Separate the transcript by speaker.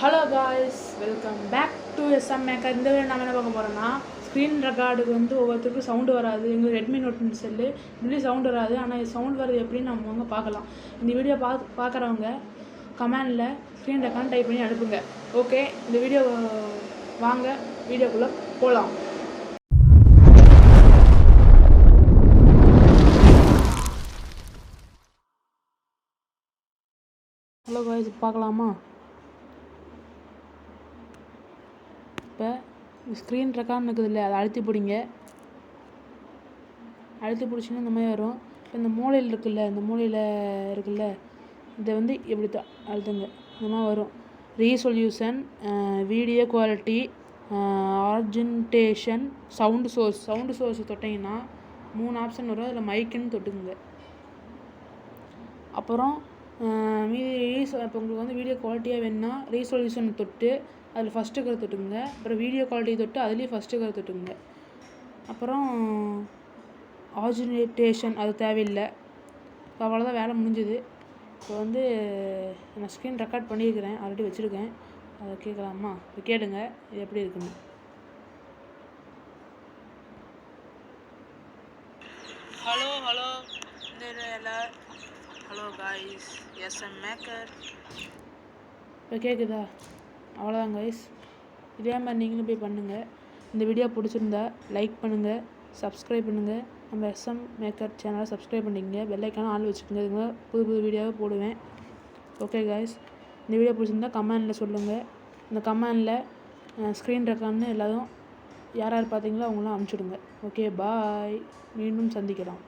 Speaker 1: Hello guys welcome back to SM maker இந்த video நம்ம என்ன பார்க்க போகிறோம்னா ஸ்க்ரீன் ரெக்கார்டுக்கு வந்து ஒவ்வொருத்தருக்கும் சவுண்டு வராது. எங்களுக்கு ரெட்மி நோட் செல்லு இப்படி சவுண்டு வராது. ஆனால் சவுண்ட் வருது எப்படின்னு நம்ம வாங்க பார்க்கலாம். இந்த வீடியோ பார்த்து பார்க்குறவங்க கமெண்டில் ஸ்க்ரீன் ரெக்கார்டு டைப் பண்ணி அனுப்புங்க. ஓகே இந்த வீடியோ வாங்க வீடியோக்குள்ளே போகலாம் ஹலோ காய்ஸ் பார்க்கலாமா இப்போ ஸ்க்ரீன் ரெக்கார்ட்னு இருக்குது இல்லை அதை அழுத்தி பிடிங்க. அழுத்தி பிடிச்சிங்கன்னா இந்த மாதிரி வரும். இப்போ இந்த மூலையில் இருக்குல்ல இந்த மூலையில் இருக்குல்ல இதை வந்து இப்படி த அழுத்துங்க. இந்த மாதிரி வரும். Resolution video quality orientation sound source sound source தொட்டிங்கன்னா மூணு ஆப்ஷன் வரும். அதில் மைக்குன்னு தொட்டுக்குங்க. அப்புறம் மீதி ரீஸ் இப்போ உங்களுக்கு வந்து வீடியோ குவாலிட்டியாக வேணும்னா ரீசொல்யூஷன் தொட்டு அதில் ஃபஸ்ட்டு இருக்கிற தொட்டுங்க அப்புறம் வீடியோ குவாலிட்டி தொட்டு அதுலேயும் ஃபஸ்ட்டு இருக்கிற தொட்டுங்க அப்புறம் ஆர்ஜினேட்டேஷன் அது தேவையில்லை. இப்போ அவ்வளோதான் வேலை முடிஞ்சுது. இப்போ வந்து நான் ஸ்க்ரீன் ரெக்கார்ட் பண்ணியிருக்கிறேன். ஆல்ரெடி வச்சுருக்கேன். அதை கேட்கலாமா? இப்போ கேளுங்க. இது எப்படி இருக்குன்னு. Hello hello hello guys SM maker இப்போ கேட்குதா அவ்வளோதான் கைஸ் இதே மாதிரி நீங்களும் போய் பண்ணுங்கள் இந்த வீடியோ பிடிச்சிருந்தா லைக் பண்ணுங்கள் சப்ஸ்கிரைப் பண்ணுங்கள் நம்ம எஸ்எம் மேக்கர் சேனலை சப்ஸ்கிரைப் பண்ணிக்கங்க. பெல்லைக்கான ஆள் வச்சுக்கோங்க. இதுங்க புது புது வீடியோவை போடுவேன். ஓகே காய்ஸ் இந்த வீடியோ பிடிச்சிருந்தா கமெண்டில் சொல்லுங்கள் இந்த கமெண்டில் ஸ்க்ரீன் ரெக்கார்ட்னு எல்லாரும் யார் யார் பார்த்தீங்களோ அவங்களாம் அனுப்பிச்சுடுங்க ஓகே பாய் மீண்டும் சந்திக்கலாம்.